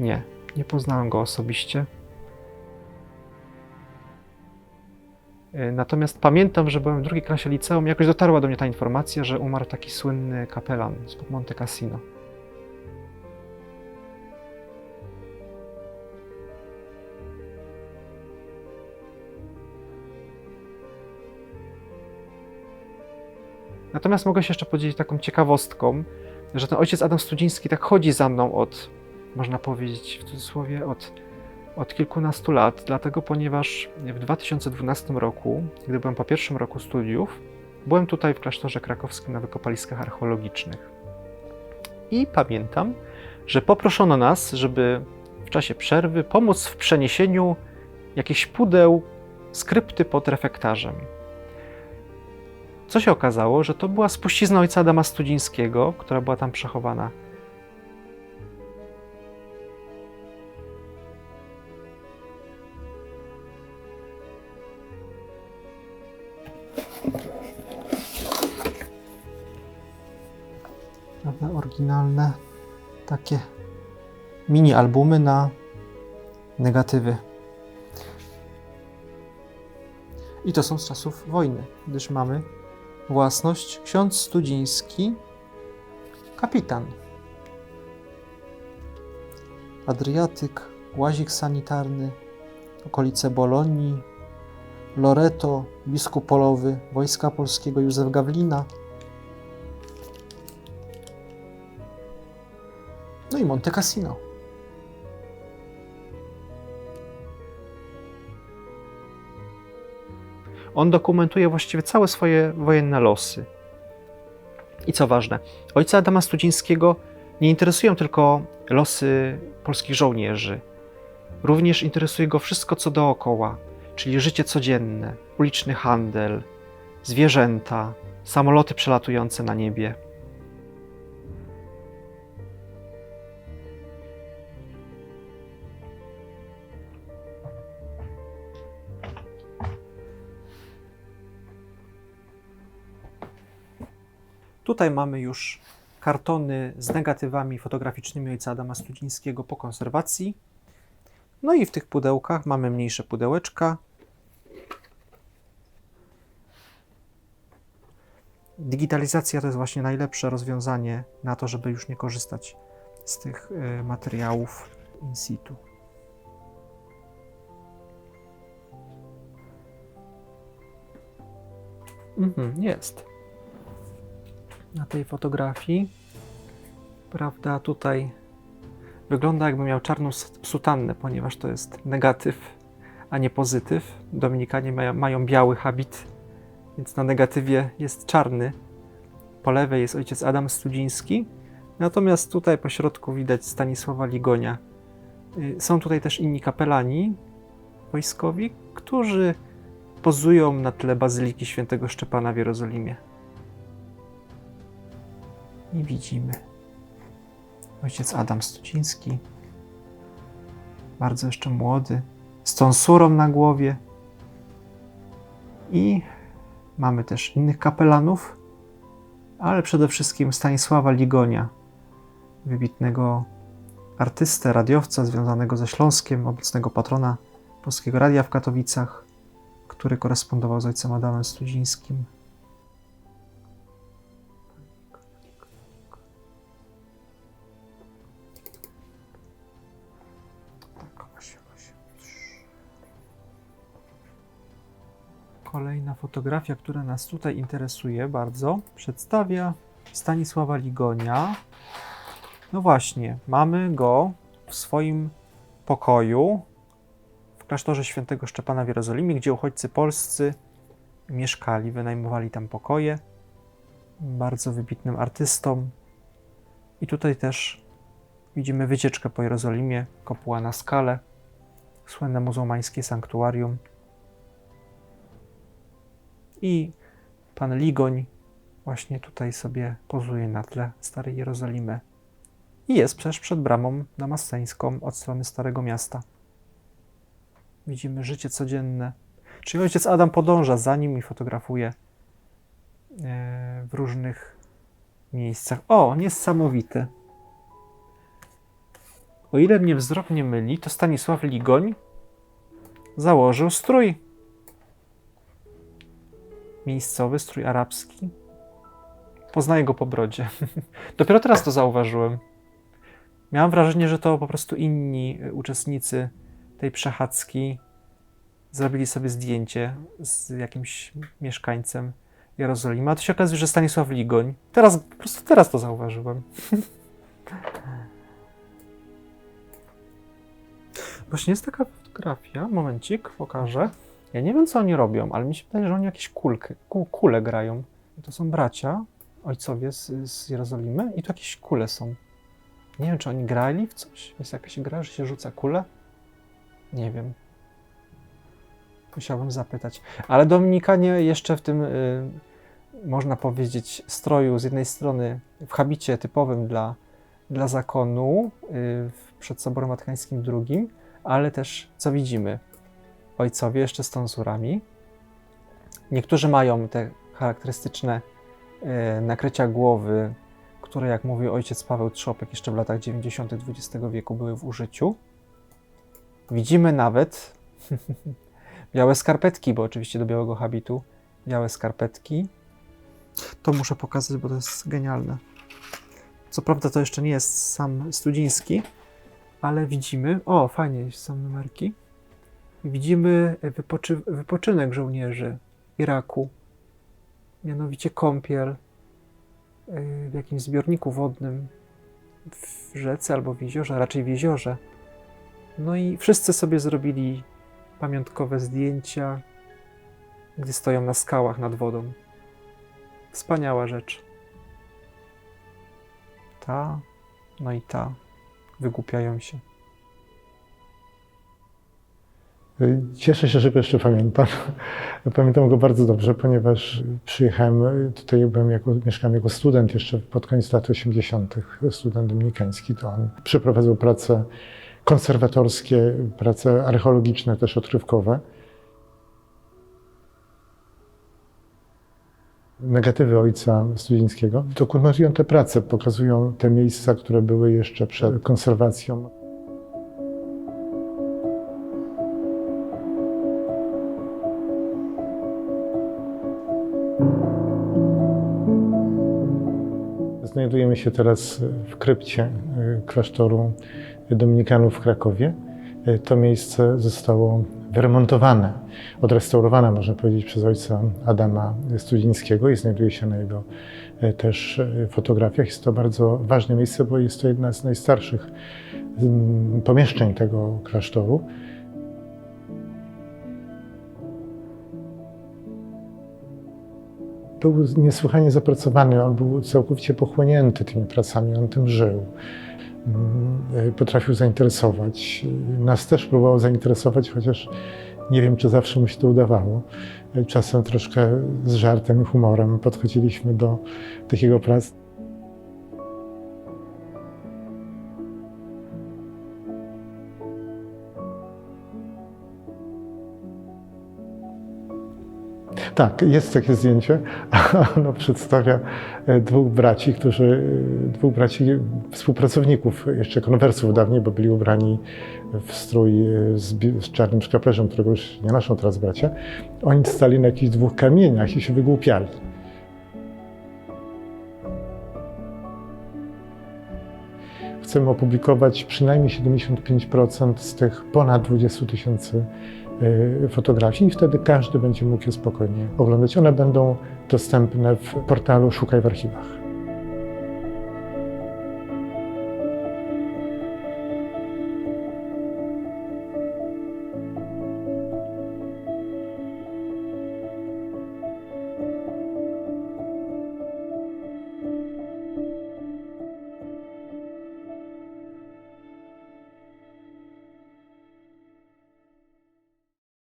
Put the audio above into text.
Nie, nie poznałem go osobiście. E, Natomiast pamiętam, że byłem w drugiej klasie liceum, jakoś dotarła do mnie ta informacja, że umarł taki słynny kapelan z Monte Cassino. Natomiast mogę się jeszcze podzielić taką ciekawostką, że ten ojciec Adam Studziński tak chodzi za mną od, można powiedzieć w cudzysłowie, od, od kilkunastu lat, dlatego ponieważ w 2012 roku, gdy byłem po pierwszym roku studiów, byłem tutaj w klasztorze krakowskim na wykopaliskach archeologicznych. I pamiętam, że poproszono nas, żeby w czasie przerwy pomóc w przeniesieniu jakichś pudeł skrypty pod refektarzem. Co się okazało, że to była spuścizna ojca Adama Studzińskiego, która była tam przechowana. Prawda, oryginalne takie mini albumy na negatywy. I to są z czasów wojny, gdyż mamy własność ksiądz Studziński, kapitan. Adriatyk, łazik sanitarny, okolice Bolonii, Loreto, biskup polowy Wojska Polskiego Józef Gawlina. I Monte Cassino. On dokumentuje właściwie całe swoje wojenne losy. I co ważne, ojca Adama Studzińskiego nie interesują tylko losy polskich żołnierzy. Również interesuje go wszystko, co dookoła, czyli życie codzienne, uliczny handel, zwierzęta, samoloty przelatujące na niebie. Tutaj mamy już kartony z negatywami fotograficznymi ojca Adama Studzińskiego po konserwacji. No i w tych pudełkach mamy mniejsze pudełeczka. Digitalizacja to jest właśnie najlepsze rozwiązanie na to, żeby już nie korzystać z tych y, materiałów in situ. Mhm, jest na tej fotografii. Prawda, tutaj wygląda jakby miał czarną sutannę, ponieważ to jest negatyw, a nie pozytyw. Dominikanie mają, mają biały habit, więc na negatywie jest czarny. Po lewej jest ojciec Adam Studziński, natomiast tutaj po środku widać Stanisława Ligonia. Y, Są tutaj też inni kapelani wojskowi, którzy pozują na tle Bazyliki Świętego Szczepana w Jerozolimie. I widzimy ojciec Adam Studziński, bardzo jeszcze młody, z tonsurą na głowie. I mamy też innych kapelanów, ale przede wszystkim Stanisława Ligonia, wybitnego artystę, radiowca związanego ze Śląskiem, obecnego patrona Polskiego Radia w Katowicach, który korespondował z ojcem Adamem Studzińskim. Kolejna fotografia, która nas tutaj interesuje bardzo, przedstawia Stanisława Ligonia. No właśnie, mamy go w swoim pokoju w klasztorze świętego Szczepana w Jerozolimie, gdzie uchodźcy polscy mieszkali, wynajmowali tam pokoje. Bardzo wybitnym artystą. I tutaj też widzimy wycieczkę po Jerozolimie, kopuła na skale, słynne muzułmańskie sanktuarium. I pan Ligoń właśnie tutaj sobie pozuje na tle Starej Jerozolimy. I jest przecież przed bramą damasceńską od strony Starego Miasta. Widzimy życie codzienne. Czyli ojciec Adam podąża za nim i fotografuje e, w różnych miejscach. O, niesamowite. O ile mnie wzrok nie myli, to Stanisław Ligoń założył strój. Miejscowy strój arabski. Poznaję go po brodzie. Dopiero teraz to zauważyłem. Miałem wrażenie, że to po prostu inni y, uczestnicy tej przechadzki zrobili sobie zdjęcie z jakimś mieszkańcem Jerozolimy, a to się okazuje, że Stanisław Ligoń. Teraz, po prostu teraz to zauważyłem. Właśnie jest taka fotografia, momencik, pokażę. Ja nie wiem, co oni robią, ale mi się wydaje, że oni jakieś kulki, ku, kule grają. To są bracia, ojcowie z, z Jerozolimy i tu jakieś kule są. Nie wiem, czy oni grali w coś? Jest jakaś gra, że się rzuca kule? Nie wiem. Musiałbym zapytać. Ale Dominikanie jeszcze w tym, y, można powiedzieć, stroju z jednej strony w habicie typowym dla, dla zakonu y, przed Soborem Watykańskim II, ale też, co widzimy, ojcowie jeszcze z tonsurami. Niektórzy mają te charakterystyczne y, nakrycia głowy, które, jak mówił ojciec Paweł Trzopek, jeszcze w latach 90. XX wieku były w użyciu. Widzimy nawet białe skarpetki, bo oczywiście do białego habitu białe skarpetki. To muszę pokazać, bo to jest genialne. Co prawda to jeszcze nie jest sam Studziński, ale widzimy, o fajnie, są numerki. Widzimy wypoczy, wypoczynek żołnierzy Iraku, mianowicie kąpiel y, w jakimś zbiorniku wodnym w rzece albo w jeziorze, raczej w jeziorze. No i wszyscy sobie zrobili pamiątkowe zdjęcia, gdy stoją na skałach nad wodą. Wspaniała rzecz. Ta, no i ta wygłupiają się. Cieszę się, że go jeszcze pamiętam. Pamiętam go bardzo dobrze, ponieważ przyjechałem tutaj, byłem jako, mieszkałem jako student jeszcze pod koniec lat 80., student dominikański, to on przeprowadzał prace konserwatorskie, prace archeologiczne, też odkrywkowe. Negatywy ojca Studzińskiego dokumentują te prace, pokazują te miejsca, które były jeszcze przed konserwacją. Znajdujemy się teraz w krypcie y, klasztoru Dominikanów w Krakowie. Y, To miejsce zostało wyremontowane, odrestaurowane, można powiedzieć, przez ojca Adama Studzińskiego i znajduje się na jego y, też fotografiach. Jest to bardzo ważne miejsce, bo jest to jedna z najstarszych mm, pomieszczeń tego klasztoru. Był niesłychanie zapracowany, on był całkowicie pochłonięty tymi pracami, on tym żył. Mm, Potrafił zainteresować. Nas też próbował zainteresować, chociaż nie wiem, czy zawsze mu się to udawało. Czasem troszkę z żartem i humorem podchodziliśmy do tych jego prac. Tak, jest takie zdjęcie. Ono przedstawia e, dwóch braci, którzy, e, dwóch braci współpracowników, jeszcze konwersów dawniej, bo byli ubrani w strój e, z, z czarnym szkaplerzem, którego już nie noszą teraz bracia. Oni stali na jakichś dwóch kamieniach i się wygłupiali. Chcemy opublikować przynajmniej 75% z tych ponad 20 tysięcy fotografii i wtedy każdy będzie mógł je spokojnie oglądać. One będą dostępne w portalu Szukaj w archiwach.